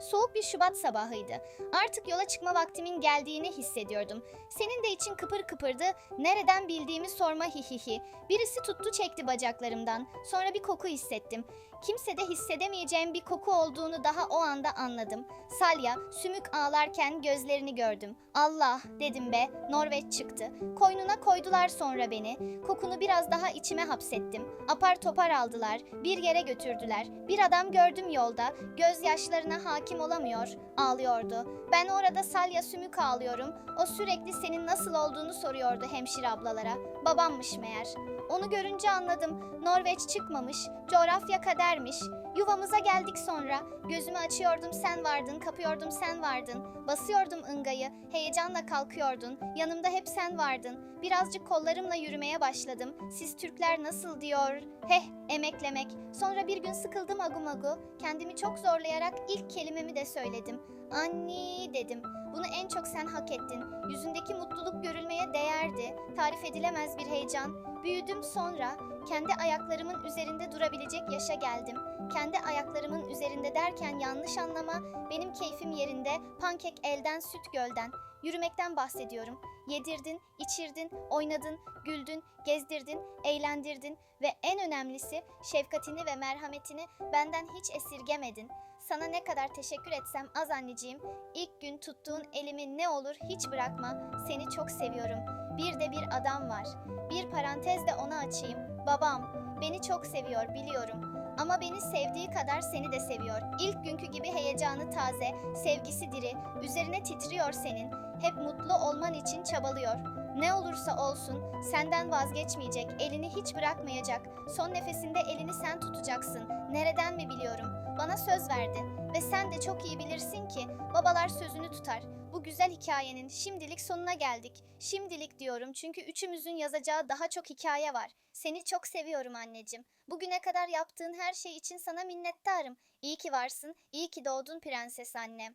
Soğuk bir Şubat sabahıydı. Artık yola çıkma vaktimin geldiğini hissediyordum. Senin de için kıpır kıpırdı. Nereden bildiğimi sorma hihihi. Birisi tuttu çekti bacaklarımdan. Sonra bir koku hissettim. Kimse de hissedemeyeceğim bir koku olduğunu daha o anda anladım. Salya sümük ağlarken gözlerini gördüm. Allah dedim be Norveç çıktı. Koynuna koydular sonra beni. Kokunu biraz daha içime hapsettim. Apar topar aldılar. Bir yere götürdüler. Bir adam gördüm yolda. Gözyaşlarına hakim olamıyor. Ağlıyordu. Ben orada salya sümük ağlıyorum. O sürekli senin nasıl olduğunu soruyordu hemşire ablalara. Babammış meğer. Onu görünce anladım. Norveç çıkmamış, coğrafya kadermiş. Yuvamıza geldik sonra. Gözümü açıyordum sen vardın, kapıyordum sen vardın. Basıyordum ıngayı, heyecanla kalkıyordun. Yanımda hep sen vardın. Birazcık kollarımla yürümeye başladım. Siz Türkler nasıl diyor? Heh, emeklemek. Sonra bir gün sıkıldım agumagu. Kendimi çok zorlayarak ilk kelimemi de söyledim. Anni dedim. Bunu en çok sen hak ettin. Yüzündeki mutluluk görülmeye değerdi. Tarif edilemez bir heyecan. Büyüdüm sonra. Kendi ayaklarımın üzerinde durabilecek yaşa geldim. Kendi ayaklarımın üzerinde derken yanlış anlama. Benim keyfim yerinde. Pankek elden, süt gölden. Yürümekten bahsediyorum. Yedirdin, içirdin, oynadın, güldün, gezdirdin, eğlendirdin ve en önemlisi şefkatini ve merhametini benden hiç esirgemedin. Sana ne kadar teşekkür etsem az anneciğim. İlk gün tuttuğun elimi ne olur hiç bırakma. Seni çok seviyorum. Bir de bir adam var. Bir parantez de onu açayım. Babam. Beni çok seviyor biliyorum. Ama beni sevdiği kadar seni de seviyor. İlk günkü gibi heyecanı taze, sevgisi diri, üzerine titriyor senin. Hep mutlu olman için çabalıyor. Ne olursa olsun senden vazgeçmeyecek, elini hiç bırakmayacak. Son nefesinde elini sen tutacaksın. Nereden mi biliyorum? Bana söz verdi ve sen de çok iyi bilirsin ki babalar sözünü tutar. Bu güzel hikayenin şimdilik sonuna geldik. Şimdilik diyorum çünkü üçümüzün yazacağı daha çok hikaye var. Seni çok seviyorum anneciğim. Bugüne kadar yaptığın her şey için sana minnettarım. İyi ki varsın, iyi ki doğdun prenses annem.